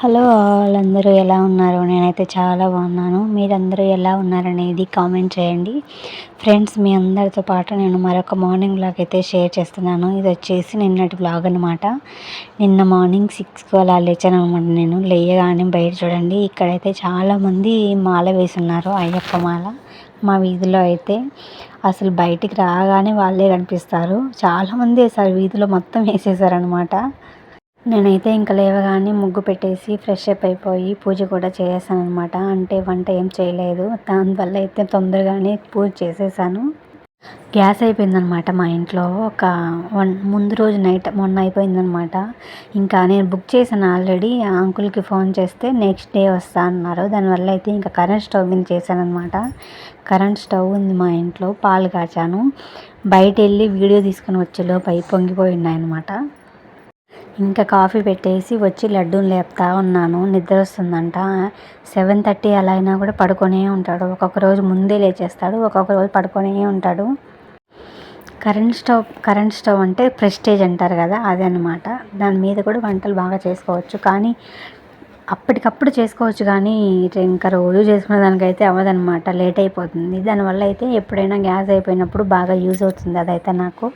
Hello వాళ్ళందరూ ఎలా ఉన్నారు? నేనైతే చాలా బాగున్నాను. మీరందరూ ఎలా ఉన్నారనేది కామెంట్ చేయండి. ఫ్రెండ్స్ మీ అందరితో పాటు నేను మరొక మార్నింగ్ బ్లాగ్ అయితే షేర్ చేస్తున్నాను. ఇది వచ్చేసి నిన్నటి బ్లాగ్ అనమాట నిన్న మార్నింగ్ సిక్స్కి అలా లేచాను అనమాట నేను. లేయగానే బయట చూడండి. ఇక్కడైతే చాలామంది మాల వేసున్నారు. అయ్యప్ప మాల మా వీధిలో అయితే. అసలు బయటికి రాగానే వాళ్ళే కనిపిస్తారు. చాలామంది వేసారు వీధిలో మొత్తం వేసేసారనమాట నేనైతే ఇంకా లేవగానే ముగ్గు పెట్టేసి ఫ్రెష్ అప్ అయిపోయి పూజ కూడా చేసేసాను అనమాట అంటే వంట ఏం చేయలేదు. దానివల్ల అయితే తొందరగానే పూజ చేసేసాను. గ్యాస్ అయిపోయిందనమాట మా ఇంట్లో. ఒక వన్ ముందు రోజు నైట్ మొన్న అయిపోయిందనమాట ఇంకా నేను బుక్ చేశాను ఆల్రెడీ. ఆ అంకుల్కి ఫోన్ చేస్తే నెక్స్ట్ డే వస్తా అన్నారు. దానివల్ల అయితే ఇంకా కరెంట్ స్టవ్ మీద చేశాను అనమాట కరెంట్ స్టవ్ ఉంది మా ఇంట్లో. పాలు కాచాను. బయట వెళ్ళి వీడియో తీసుకుని వచ్చేలోపు అయి పొంగిపోయి ఉన్నాయన్నమాట. ఇంకా కాఫీ పెట్టేసి వచ్చి లడ్డూని లేపుతా ఉన్నాను. నిద్ర వస్తుందంట సెవెన్ థర్టీ అలా అయినా కూడా పడుకొనే ఉంటాడు. ఒక్కొక్క రోజు ముందే లేచేస్తాడు. ఒక్కొక్క రోజు పడుకొనే ఉంటాడు. కరెంట్ స్టవ్ కరెంట్ స్టవ్ అంటే ప్రెస్టేజ్ అంటారు కదా అదే అనమాట దాని మీద కూడా వంటలు బాగా చేసుకోవచ్చు. కానీ అప్పటికప్పుడు చేసుకోవచ్చు కానీ ఇంకా రోజు చేసుకునే దానికైతే అవ్వదనమాట లేట్ అయిపోతుంది. దానివల్ల అయితే ఎప్పుడైనా గ్యాస్ అయిపోయినప్పుడు బాగా యూజ్ అవుతుంది అదైతే నాకు.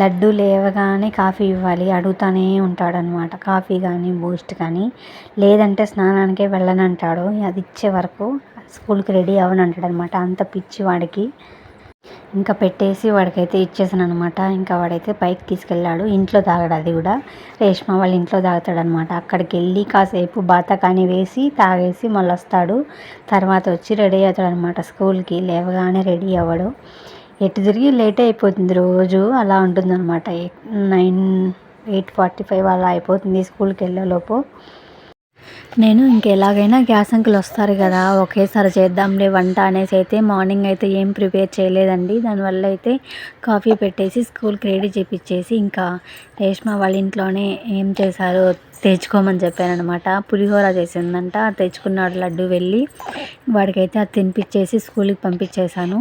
లడ్డు లేవగానే కాఫీ ఇవ్వాలి. అడుగుతానే ఉంటాడనమాట. కాఫీ కానీ బూస్ట్ కానీ లేదంటే స్నానానికే వెళ్ళనంటాడు. అది ఇచ్చే వరకు స్కూల్కి రెడీ అవ్వనంటాడు అనమాట అంత పిచ్చి వాడికి. ఇంకా పెట్టేసి వాడికైతే ఇచ్చేసాను అనమాట ఇంకా వాడైతే పైకి తీసుకెళ్ళాడు. ఇంట్లో తాగడు అది కూడా. రేష్మ వాళ్ళ ఇంట్లో తాగుతాడనమాట. అక్కడికి వెళ్ళి కాసేపు బాత కానీ వేసి తాగేసి మళ్ళీ వస్తాడు తర్వాత వచ్చి రెడీ అవుతాడు అనమాట స్కూల్కి లేవగానే రెడీ అవ్వడు. ఎటు తిరిగి లేట్ అయిపోతుంది రోజు అలా ఉంటుందన్నమాట. నైన్ ఎయిట్ ఫార్టీ ఫైవ్ అలా అయిపోతుంది స్కూల్కి వెళ్ళేలోపు. నేను ఇంకెలాగైనా గ్యాస్ అంకుల్ వస్తారు కదా ఒకేసారి చేద్దాంలే వంట అనేసి అయితే మార్నింగ్ అయితే ఏం ప్రిపేర్ చేయలేదండి. దానివల్ల అయితే కాఫీ పెట్టేసి స్కూల్కి రెడీ చేపించేసి ఇంకా రేష్మ వాళ్ళ ఇంట్లోనే ఏం చేశారో తెచ్చుకోమని చెప్పానమాట పులిహోర చేసిందంట తెచ్చుకున్నాడు లడ్డు వెళ్ళి వాడికైతే అది తినిపించేసి స్కూల్కి పంపించేశాను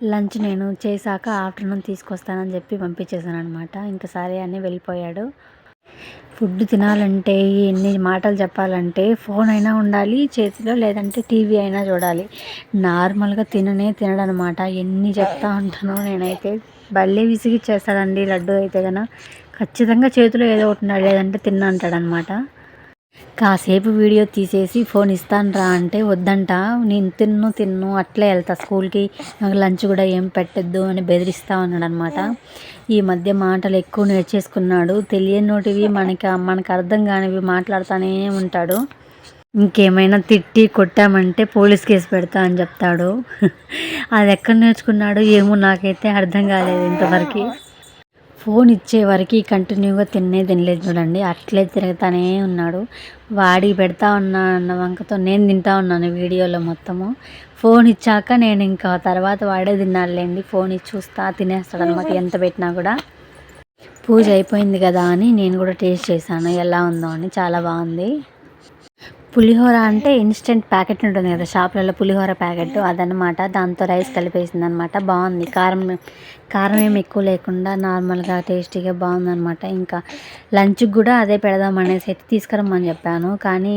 లంచ్ నేను చేశాక ఆఫ్టర్నూన్ తీసుకొస్తానని చెప్పి పంపించేసాను అనమాట ఇంకా సరే అని వెళ్ళిపోయాడు. ఫుడ్ తినాలంటే ఎన్ని మాటలు చెప్పాలంటే ఫోన్ అయినా ఉండాలి చేతిలో లేదంటే టీవీ అయినా చూడాలి. నార్మల్గా తిననే తినడనమాట ఎన్ని చెప్తా ఉంటానో నేనైతే. భలే విసిగిచ్చేస్తాడండి లడ్డు అయితే కనుక ఖచ్చితంగా చేతిలో ఏదో ఒకటి లేదంటే తిన్నంటాడనమాట కాసేపు వీడియో తీసేసి ఫోన్ ఇస్తాను రా అంటే వద్దంట. నేను తిన్ను తిన్ను అట్లే వెళ్తా స్కూల్కి. నాకు లంచ్ కూడా ఏం పెట్టద్దు అని బెదిరిస్తా ఉన్నాడు అనమాట ఈ మధ్య మాటలు ఎక్కువ నేర్చేసుకున్నాడు. తెలియని నోటివి మనకి మనకు అర్థం కానివి మాట్లాడుతూనే ఉంటాడు. ఇంకేమైనా తిట్టి కొట్టామంటే పోలీస్ కేసు పెడతా అని చెప్తాడు. అది ఎక్కడ నేర్చుకున్నాడు ఏమో నాకైతే అర్థం కాలేదు ఇంతవరకు. ఫోన్ ఇచ్చే వరకు కంటిన్యూగా తిన్నే తినలేదు చూడండి. అట్లే తిరుగుతానే ఉన్నాడు. వాడి పెడతా ఉన్నా అన్న వంకతో నేను తింటా ఉన్నాను వీడియోలో మొత్తము. ఫోన్ ఇచ్చాక నేను ఇంకా తర్వాత వాడే తినాలండి ఫోన్ ఇచ్చి చూస్తా తినేస్తాడు అనమాట ఎంత పెట్టినా కూడా. పూజ అయిపోయింది కదా అని నేను కూడా టేస్ట్ చేశాను. ఎలా ఉందో అని. చాలా బాగుంది. పులిహోర అంటే ఇన్స్టెంట్ ప్యాకెట్ ఉంటుంది కదా షాప్లలో పులిహోర ప్యాకెట్ అదనమాట దాంతో రైస్ కలిపేసింది అనమాట బాగుంది. కారం కారం ఏమి ఎక్కువ లేకుండా నార్మల్గా టేస్టీగా బాగుందనమాట ఇంకా లంచ్కి కూడా అదే పెడదాం అనేసి అయితే తీసుకురమ్మని చెప్పాను. కానీ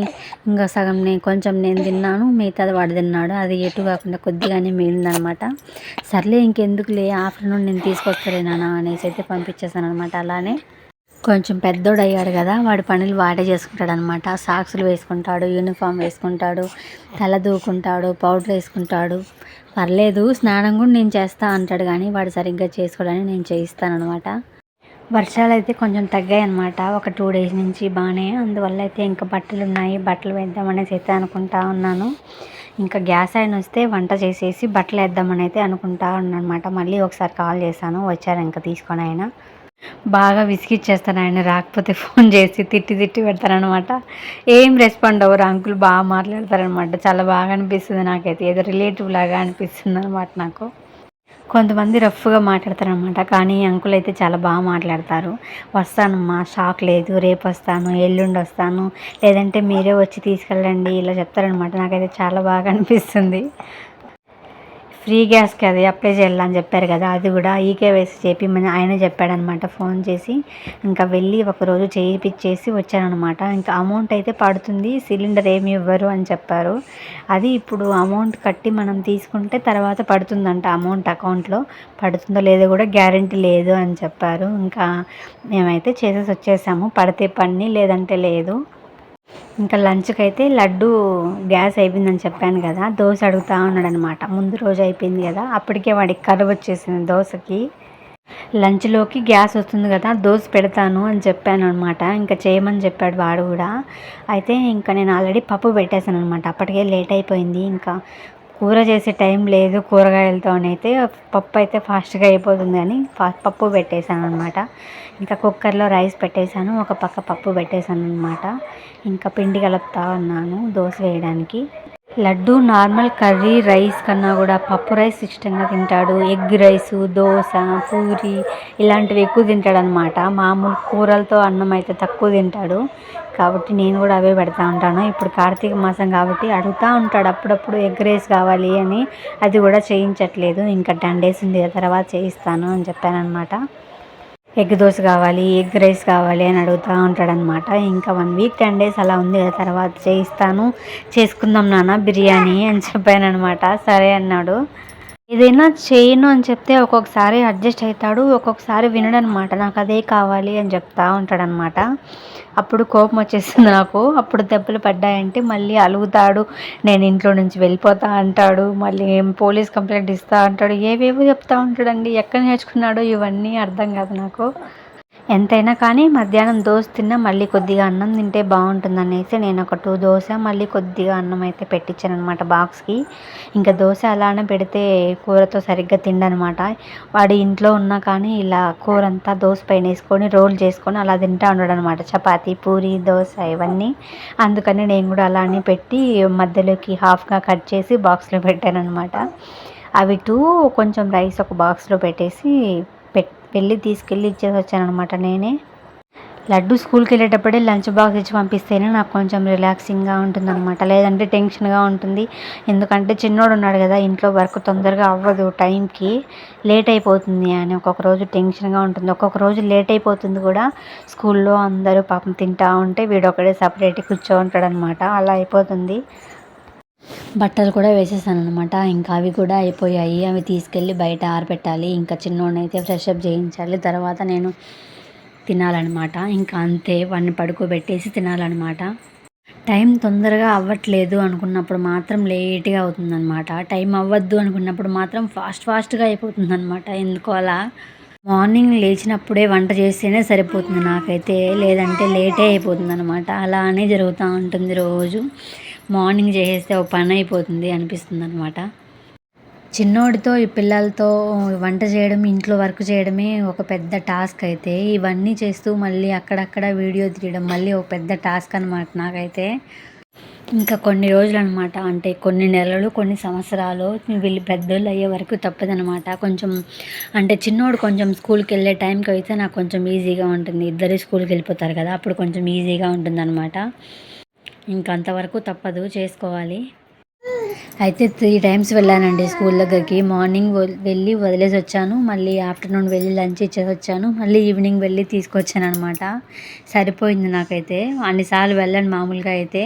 ఇంకా సగం నేను కొంచెం నేను తిన్నాను మిగతాది వాడు తిన్నాడు. అది ఎటు కాకుండా కొద్దిగానే మిగిలిందనమాట సర్లే ఇంకెందుకులే ఆఫ్టర్నూన్ నేను తీసుకొస్తలేనా అనేసి అయితే పంపించేసాను అనమాట అలానే కొంచెం పెద్దోడు అయ్యాడు కదా వాడి పనులు వాడే చేసుకుంటాడు అనమాట సాక్సులు వేసుకుంటాడు యూనిఫామ్ వేసుకుంటాడు తల దూకుంటాడు పౌడర్ వేసుకుంటాడు. పర్లేదు స్నానం కూడా నేను చేస్తా అంటాడు కానీ వాడు సరిగ్గా చేసుకోవడానికి నేను చేయిస్తాను అనమాట వర్షాలు అయితే కొంచెం తగ్గాయి అనమాట ఒక టూ డేస్ నుంచి బాగానే అందువల్ల అయితే ఇంకా బట్టలు ఉన్నాయి బట్టలు వేద్దామనేసి అయితే అనుకుంటా ఉన్నాను. ఇంకా గ్యాస్ ఆయన వస్తే వంట చేసేసి బట్టలు వేద్దామని అయితే అనుకుంటా ఉన్నానమాట. మళ్ళీ ఒకసారి కాల్ చేశాను వచ్చారు ఇంకా తీసుకొని ఆయన. బాగా విసిగిచ్చేస్తాను ఆయన రాకపోతే ఫోన్ చేసి తిట్టి తిట్టి పెడతారనమాట ఏం రెస్పాండ్ అవ్వరు అంకుల్ బాగా మాట్లాడతారనమాట చాలా బాగా అనిపిస్తుంది నాకైతే ఏదో రిలేటివ్ లాగా అనిపిస్తుంది అనమాట నాకు. కొంతమంది రఫ్గా మాట్లాడతారనమాట కానీ అంకుల్ అయితే చాలా బాగా మాట్లాడతారు. వస్తానమ్మా షాక్ లేదు రేపు వస్తాను ఎల్లుండి వస్తాను. లేదంటే మీరే వచ్చి తీసుకెళ్ళండి ఇలా చెప్తారనమాట నాకైతే చాలా బాగా అనిపిస్తుంది. ఫ్రీ గ్యాస్కి అది అప్లై చేయాలని చెప్పారు కదా అది కూడా ఈకేవైసీ చేపిమని ఆయన చెప్పాడనమాట ఫోన్ చేసి. ఇంకా వెళ్ళి ఒకరోజు చేయించేసి వచ్చానమాట ఇంకా అమౌంట్ అయితే పడుతుంది సిలిండర్ ఏమి ఇవ్వరు అని చెప్పారు. అది ఇప్పుడు అమౌంట్ కట్టి మనం తీసుకుంటే తర్వాత పడుతుందంట అమౌంట్ అకౌంట్లో పడుతుందో లేదో కూడా గ్యారంటీ లేదు అని చెప్పారు. ఇంకా మేమైతే చేసేసి వచ్చేసాము పడితే పని లేదంటే లేదు. ఇంకా లంచ్కి అయితే లడ్డు గ్యాస్ అయిపోయిందని చెప్పాను కదా దోశ అడుగుతా ఉన్నాడు అనమాట ముందు రోజు అయిపోయింది కదా అప్పటికే వాడికి కరువు వచ్చేసింది దోశకి. లంచ్లోకి గ్యాస్ వస్తుంది కదా దోశ పెడతాను అని చెప్పాను అనమాట ఇంకా చేయమని చెప్పాడు వాడు కూడా. అయితే ఇంకా నేను ఆల్రెడీ పప్పు పెట్టేశాను అనమాట అప్పటికే లేట్ అయిపోయింది. ఇంకా కూర చేసే టైం లేదు కూరగాయలతోనైతే పప్పు అయితే ఫాస్ట్గా అయిపోతుంది అని పప్పు పెట్టేశాను అనమాట ఇంకా కుక్కర్లో రైస్ పెట్టేశాను ఒక పక్క పప్పు పెట్టేశాను అనమాట ఇంకా పిండి కలుపుతా ఉన్నాను దోశ వేయడానికి. లడ్డు నార్మల్ కర్రీ రైస్ కన్నా కూడా పప్పు రైస్ ఇష్టంగా తింటాడు. ఎగ్ రైసు దోశ పూరి ఇలాంటివి ఎక్కువ తింటాడు అనమాట మామూలు కూరలతో అన్నం అయితే తక్కువ తింటాడు. కాబట్టి నేను కూడా అవే పెడతా ఉంటాను. ఇప్పుడు కార్తీక మాసం కాబట్టి అడుగుతూ ఉంటాడు అప్పుడప్పుడు ఎగ్ రైస్ కావాలి అని. అది కూడా చేయించట్లేదు. ఇంకా టెన్ డేస్ ఉంది తర్వాత చేయిస్తాను అని చెప్పాను అనమాట ఎగ్ దోశ కావాలి ఎగ్ రైస్ కావాలి అని అడుగుతూ ఉంటాడనమాట ఇంకా వన్ వీక్ టెన్ డేస్ అలా ఉంది కదా తర్వాత చేయిస్తాను. చేసుకుందాం నాన్న బిర్యానీ అని చెప్పాను అనమాట సరే అన్నాడు. ఏదైనా చేయను అని చెప్తే ఒక్కొక్కసారి అడ్జస్ట్ అవుతాడు ఒక్కొక్కసారి వినడనమాట నాకు అదే కావాలి అని చెప్తా ఉంటాడనమాట అప్పుడు కోపం వచ్చేస్తుంది నాకు. అప్పుడు దెబ్బలు పడ్డాయంటే మళ్ళీ అలుగుతాడు నేను ఇంట్లో నుంచి వెళ్ళిపోతా అంటాడు మళ్ళీ పోలీస్ కంప్లైంట్ ఇస్తా అంటాడు ఏవేవో చెప్తా ఉంటాడండి. ఎక్కడ నేర్చుకున్నాడో ఇవన్నీ అర్థం కాదు నాకు. ఎంతైనా కానీ మధ్యాహ్నం దోశ తిన్నా మళ్ళీ కొద్దిగా అన్నం తింటే బాగుంటుంది అనేసి నేను ఒక టూ దోశ మళ్ళీ కొద్దిగా అన్నం అయితే పెట్టించాను అనమాట బాక్స్కి. ఇంకా దోశ అలానే పెడితే కూరతో సరిగ్గా తిండనమాట. వాడు ఇంట్లో ఉన్నా కానీ ఇలా కూర అంతా దోశ పైన వేసుకొని రోల్ చేసుకొని అలా తింటా ఉండడం అనమాట చపాతీ పూరి దోశ ఇవన్నీ. అందుకని నేను కూడా అలానే పెట్టి మధ్యలోకి హాఫ్గా కట్ చేసి బాక్స్లో పెట్టాను అనమాట అవి టూ కొంచెం రైస్ ఒక బాక్స్లో పెట్టేసి వెళ్ళి తీసుకెళ్ళి ఇచ్చేసి వచ్చాను అనమాట నేనే. లడ్డు స్కూల్కి వెళ్ళేటప్పుడే లంచ్ బాక్స్ ఇచ్చి పంపిస్తేనే నాకు కొంచెం రిలాక్సింగ్గా ఉంటుంది అనమాట లేదంటే టెన్షన్గా ఉంటుంది. ఎందుకంటే చిన్నోడు ఉన్నాడు కదా ఇంట్లో వర్క్ తొందరగా అవ్వదు టైంకి. లేట్ అయిపోతుంది అని ఒక్కొక్క రోజు టెన్షన్గా ఉంటుంది. ఒక్కొక్క రోజు లేట్ అయిపోతుంది కూడా స్కూల్లో అందరూ పాపం తింటా ఉంటే వీడొక్కడే సపరేట్ కూర్చో ఉంటాడనమాట అలా అయిపోతుంది. బట్టలు కూడా వేసేసాను అనమాట ఇంకా అవి కూడా అయిపోయాయి. అవి తీసుకెళ్ళి బయట ఆరబెట్టాలి. ఇంకా చిన్నోడిని అయితే ఫ్రెష్ అప్ చేయించాలి. తర్వాత నేను తినాలన్నమాట. ఇంకా అంతే వాడిని పడుకోబెట్టేసి తినాలన్నమాట. టైం తొందరగా అవ్వట్లేదు అనుకున్నప్పుడు మాత్రం లేట్గా అవుతుందన్నమాట. టైం అవ్వద్దు అనుకున్నప్పుడు మాత్రం ఫాస్ట్ ఫాస్ట్గా అయిపోతుందన్నమాట. ఎందుకో అలా? మార్నింగ్ లేచినప్పుడే వంట చేస్తేనే సరిపోతుంది నాకైతే. లేదంటే లేటే అయిపోతుంది అనమాట అలానే జరుగుతూ ఉంటుంది రోజు. మార్నింగ్ చేసేస్తే ఒక పని అయిపోతుంది అనిపిస్తుంది అనమాట చిన్నోడితో ఈ పిల్లలతో వంట చేయడం ఇంట్లో వర్క్ చేయడమే ఒక పెద్ద టాస్క్ అయితే. ఇవన్నీ చేస్తూ మళ్ళీ అక్కడక్కడ వీడియో తీయడం మళ్ళీ ఒక పెద్ద టాస్క్ అనమాట నాకైతే. ఇంకా కొన్ని రోజులు అనమాట అంటే కొన్ని నెలలు కొన్ని సంవత్సరాలు వీళ్ళు పెద్దోళ్ళు అయ్యే వరకు తప్పదనమాట కొంచెం అంటే చిన్నోడు కొంచెం స్కూల్కి వెళ్ళే టైంకి అయితే నాకు కొంచెం ఈజీగా ఉంటుంది. ఇద్దరు స్కూల్కి వెళ్ళిపోతారు కదా అప్పుడు కొంచెం ఈజీగా ఉంటుంది ఇంకంతవరకు అంతవరకు తప్పదు చేసుకోవాలి. అయితే త్రీ టైమ్స్ వెళ్ళానండి స్కూల్ దగ్గరికి. మార్నింగ్ వెళ్ళి వదిలేసి వచ్చాను. మళ్ళీ ఆఫ్టర్నూన్ వెళ్ళి లంచ్ ఇచ్చేసి వచ్చాను. మళ్ళీ ఈవినింగ్ వెళ్ళి తీసుకొచ్చాను అనమాట సరిపోయింది నాకైతే. అన్నిసార్లు వెళ్ళాను మామూలుగా అయితే.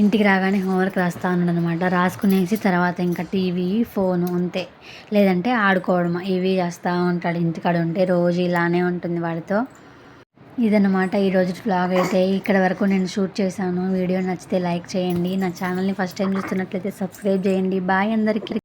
ఇంటికి రాగానే హోంవర్క్ రాస్తా ఉన్నాడు అనమాట రాసుకునేసి తర్వాత ఇంకా టీవీ ఫోను అంతే. లేదంటే ఆడుకోవడం ఇవి చేస్తూ ఉంటాడు. ఇంటికాడ ఉంటే రోజు ఇలానే ఉంటుంది వాడితో. ఇదన్నమాట ఈరోజు బ్లాగ్ అయితే. ఇక్కడ వరకు నేను షూట్ చేశాను. వీడియో నచ్చితే లైక్ చేయండి. నా ఛానల్ని ఫస్ట్ టైం చూస్తున్నట్లయితే సబ్స్క్రైబ్ చేయండి. బాయ్ అందరికీ.